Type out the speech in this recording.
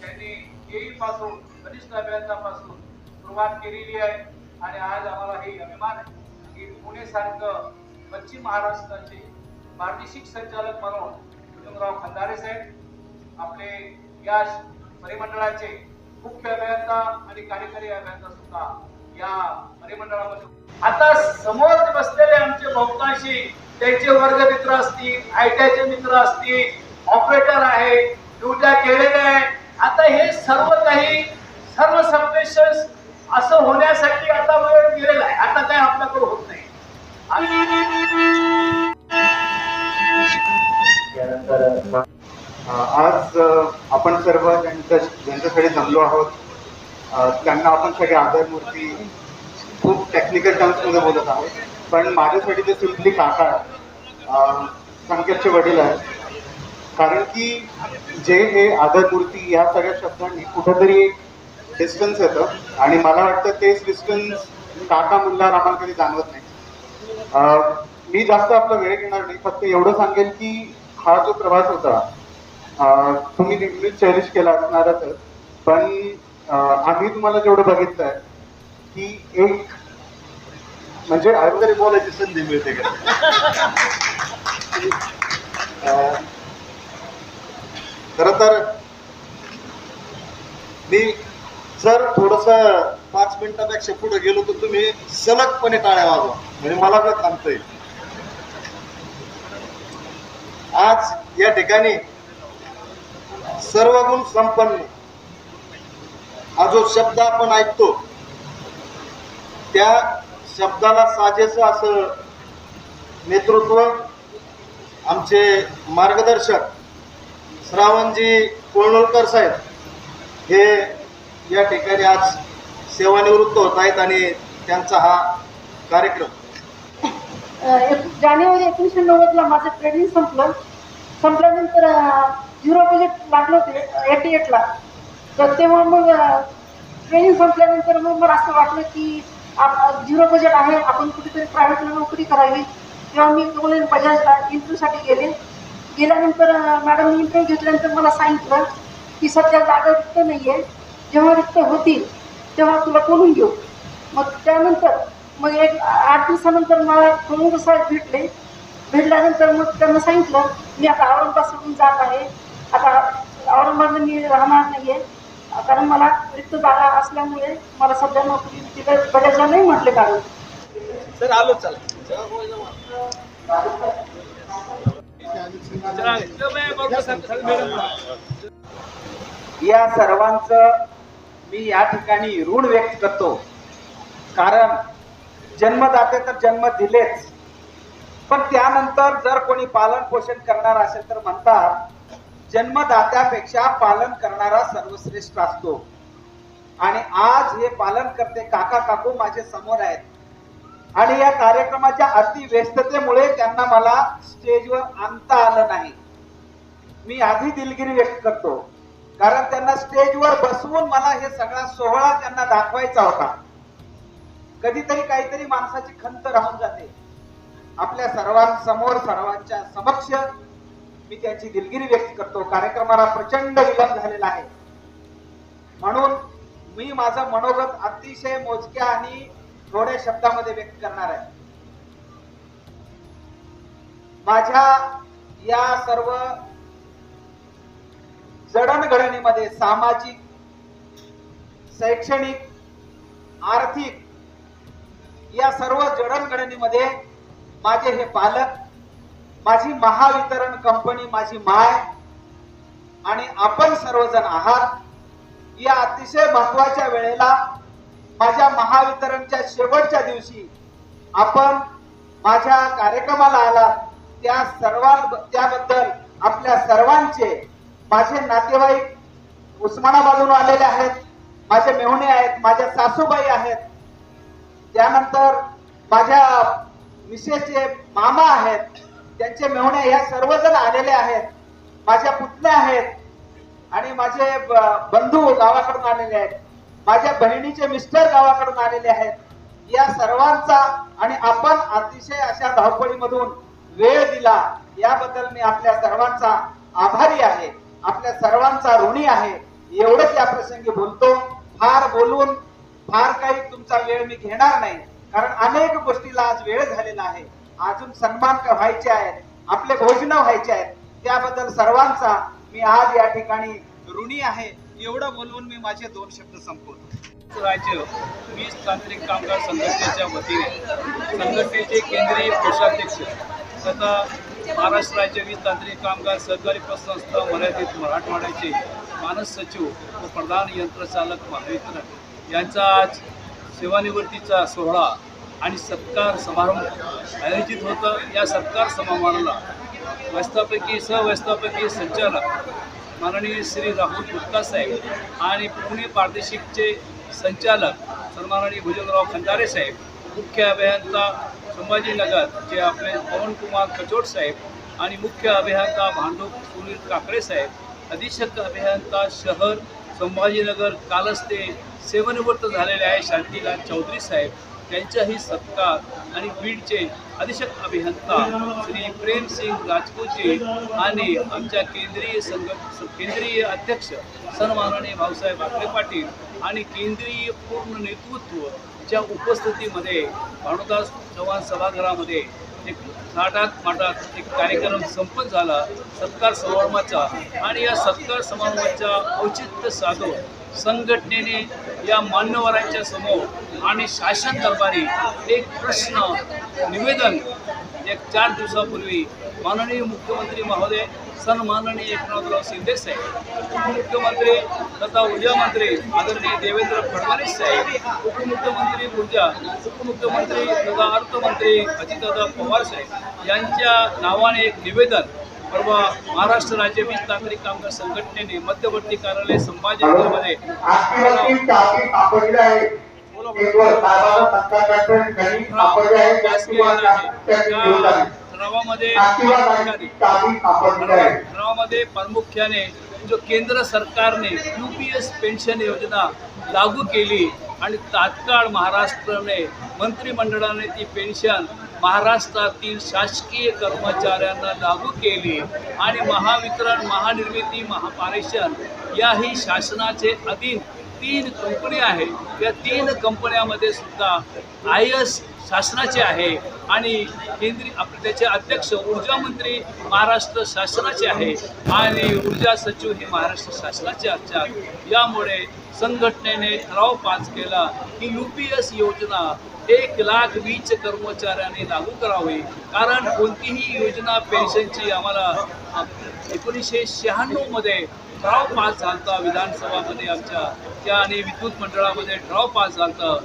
त्यांनी केई पासून कनिष्ठ अभियंतापासून सुरुवात केलेली आहे. आणि आज आम्हाला हे अभिमान आहे की पुणे सारखं पश्चिम महाराष्ट्राचे प्रादेशिक संचालक म्हणून विजयराव खंदारे साहेब आपले या परिमंडळाचे मुख्य अभियंता आणि कार्यकारी अभियंता सुद्धा या परिमंडळामध्ये. आता समोर बसलेले आमचे बहुतांशी त्यांचे वर्ग मित्र असतील आयटीआयचे मित्र असतील ऑपरेटर आहे ड्युट्या केलेल्या आहेत. आता हे सर्व काही सर्व सबस्टेशन असं होण्यासाठी आता वेळ गेलेला आहे. आता काय आपल्याकडे होत नाही. आज आपण सर्व ज्यांच्या ज्यांच्यासाठी जमलो आहोत त्यांना आपण सगळे आदरमूर्ती खूप टेक्निकल टर्म्समध्ये बोलत आहोत. पण माझ्यासाठी ते सिम्पली काका संकेतचे वडील आहेत कारण की जे हे आदरमूर्ती या सगळ्या शब्दांनी कुठेतरी एक डिस्टन्स येतं. आणि मला वाटतं तेच डिस्टन्स काका म्हणल्यावर आम्हाला कधी जाणवत नाही. मी जास्त आपला वेळ घेणार नाही. फक्त एवढं सांगेल की हा जो प्रवास होता तुम्ही नेहमीच चेरिश केला असणारच आहे. पण आम्ही तुम्हाला जेवढं बघितलंय की एक म्हणजे अगोदर बोलायची संधी मिळते का खर तर मी जर थोडस पाच मिनिटापेक्षा पुढे गेलो तर तुम्ही सलगपणे टाळ्या वाजवा. म्हणजे मला पण थांबता येईल आज या ठिकाणी सर्व गुण संपन्न हा जो शब्द आपण ऐकतो त्या शब्दाला साजेस असं नेतृत्व आमचे मार्गदर्शक श्रावणजी कोळनोलकर साहेब हे या ठिकाणी आज सेवानिवृत्त होत आहेत आणि त्यांचा हा कार्यक्रम. अं, जानेवारी एकोणीसशे नव्वदला माझं ट्रेनिंग संपलं. संपल्यानंतर झिरो बजेट लागलं होते एटी एटला तर तेव्हा मग ट्रेनिंग संपल्यानंतर मग मला असं वाटलं की झिरो बजेट आहे आपण कुठेतरी प्रायव्हेटला नोकरी करावी. तेव्हा मी बजाजला इंटरव्ह्यूसाठी गेले. गेल्यानंतर मॅडमने इंटरव्ह्यू घेतल्यानंतर मला सांगितलं की सध्या जागा रिक्त नाही आहे जेव्हा रिक्त होतील तेव्हा तुला बोलून घेऊ. मग त्यानंतर मग एक आठ दिवसानंतर मला प्रमुख साहेब भेटले. भेटल्यानंतर मग त्यांना सांगितलं मी आता औरंगाबाद सोडून जात आहे. आता औरंगाबाद मी राहणार नाही आहे कारण मला रिक्त जागा असल्यामुळे मला सध्या नोकरी तिथे बजाजला नाही म्हटले कारण. सर आलो चला. या सर्वांचं मी या ठिकाणी ऋण व्यक्त करतो. कारण जन्मदाते तर जन्म दिलेच. पण त्यानंतर जर कोणी पालन पोषण करणार असेल तर म्हणतात जन्मदात्यापेक्षा पालन करणारा सर्वश्रेष्ठ असतो. आणि आज हे पालन करते काका काकू माझे समोर आहेत. आणि या कार्यक्रमाच्या अति व्यस्ततेमुळे त्यांना मला स्टेजवर आणता आलं नाही. मी आधी दिलगिरी व्यक्त करतो. कारण त्यांना स्टेजवर बसवून मला हे सगळा सोहळा त्यांना दाखवायचा होता. कधीतरी काहीतरी माणसाची खंत राहून जाते. आपल्या सर्वांसमोर सर्वांच्या समक्ष मी त्याची दिलगिरी व्यक्त करतो. कार्यक्रमाला प्रचंड विलंब झालेला आहे. म्हणून मी माझं मनोगत अतिशय मोजक्या आणि थोड्या शब्दामध्ये व्यक्त करणार आहे. माझ्या या सर्व जडणघडणीमध्ये सामाजिक शैक्षणिक आर्थिक या सर्व जडणघडणीमध्ये माझे हे पालक माझी महावितरण कंपनी माझी माय आणि आपण सर्वजण आहात या अतिशय महत्त्वाच्या वेळेला माझ्या महावितरणच्या शेवटच्या दिवशी आपण माझ्या कार्यक्रमाला आला त्या सर्वां त्याबद्दल आपल्या सर्वांचे माझे नातेवाईक उस्मानाबादून आलेले आहेत माझे मेहुणे आहेत माझ्या सासूबाई आहेत. त्यानंतर माझ्या मिसेसचे मामा आहेत त्यांचे मेहुणे ह्या सर्वजण आलेले आहेत. माझ्या पुतण्या आहेत आणि माझे ब- बंधू गावाकडून आलेले आहेत. माझ्या बहिणीचे मिस्टर गावाकडून आलेले आहेत. या सर्वांचा आणि आपण अतिशय अशा धावपळीमधून वेळ दिला याबद्दल मी आपल्या सर्वांचा आभारी आहे. आपल्या सर्वांचा ऋणी आहे. एवढंच या प्रसंगी बोलतो. फार बोलून फार काही तुमचा वेळ मी घेणार नाही. कारण अनेक गोष्टीला आज वेळ झालेला आहे. अजून सन्मान व्हायचे आहेत? आपले भोजन व्हायचे आहेत? त्याबद्दल सर्वांचा मी आज या ठिकाणी ऋणी आहे. एवढं बोलवून मी माझे दोन शब्द संपवतो. राज्य वीज तांत्रिक कामगार संघटनेच्या वतीने संघटनेचे केंद्रीय कोषाध्यक्ष तथा महाराष्ट्र राज्य वीज तांत्रिक कामगार सहकारी पतसंस्था मर्यादित मराठवाड्याचे मानस सचिव व प्रधान यंत्रचालक महावितरण यांचा आज सेवानिवृत्तीचा सोहळा आणि सत्कार समारंभ आयोजित होतं. या सत्कार समारंभाला व्यवस्थापकीय सहव्यवस्थापकीय संचालक माननीय श्री राहुल गुप्ता साहेब आणि पुणे प्रादेशिकचे संचालक सन्माननीय भुजंगराव खंडारे साहेब मुख्य अभियंता संभाजीनगर जे आपले पवनकुमार कचोट साहेब आणि मुख्य अभियंता भांडूप सुनील काकडे साहेब अधीक्षक अभियंता शहर संभाजीनगर कालच ते सेवानिवृत्त झालेले आहे शांतीलाल चौधरी साहेब. त्यांच्याही सत्कार आणि बीडचे अधीक्षक अभियंता श्री प्रेमसिंग राजपूतजी आणि आमच्या केंद्रीय संघ केंद्रीय अध्यक्ष सन्माननीय भाऊसाहेब आकरे पाटील आणि केंद्रीय पूर्ण नेतृत्व च्या उपस्थितीमध्ये भानुदास चव्हाण सभागृहामध्ये एक थाटात माटात एक कार्यक्रम संपन्न झाला. सत्कार समारंभाचा आणि या सत्कार समारंभाच्या औचित्य साधून संघटनेने या मान्यवरांच्या समोर आणि शासन दरबारी एक प्रश्न निवेदन एक चार दिवसापूर्वी माननीय मुख्यमंत्री महोदय सन्माननीय एकनाथराव शिंदे साहेब उपमुख्यमंत्री तथा ऊर्जा मंत्री आदरणीय देवेंद्र फडणवीस साहेब उपमुख्यमंत्री ऊर्जा उपमुख्यमंत्री तथा अर्थमंत्री अजितदादा पवार साहेब यांच्या नावाने एक निवेदन परवा महाराष्ट्र राज्य वीज तांत्रिक कामगार संघटनेने मध्यवर्ती कार्यालय संभाजीनगरमध्ये ठरावामध्ये प्रामुख्याने जो केंद्र सरकारने यू पी एस पेन्शन योजना लागू केली आणि तात्काळ महाराष्ट्राने मंत्रिमंडळाने ती पेन्शन महाराष्ट्रातील शासकीय कर्मचाऱ्यांना लागू केली आणि महावितरण महानिर्मिती महापारेषण याही शासनाचे अधीन तीन कंपनी आहेत. या तीन कंपन्यामध्ये सुद्धा आय एस शासनाचे आहे आणि केंद्रीय आपले त्याचे अध्यक्ष ऊर्जा मंत्री महाराष्ट्र शासनाचे आहे. आणि ऊर्जा सचिव हे महाराष्ट्र शासनाचे असतात. यामुळे संघटनेने ठराव पास केला की यू पी एस योजना एक लाख वीज कर्मचाऱ्यांनी लागू करावी. कारण कोणतीही योजना पेन्शनची आम्हाला एकोणीसशे शहाण्णवमध्ये ठराव पास झालता. विधानसभामध्ये आमच्या त्या आणि विद्युत मंडळामध्ये ठराव पास झाला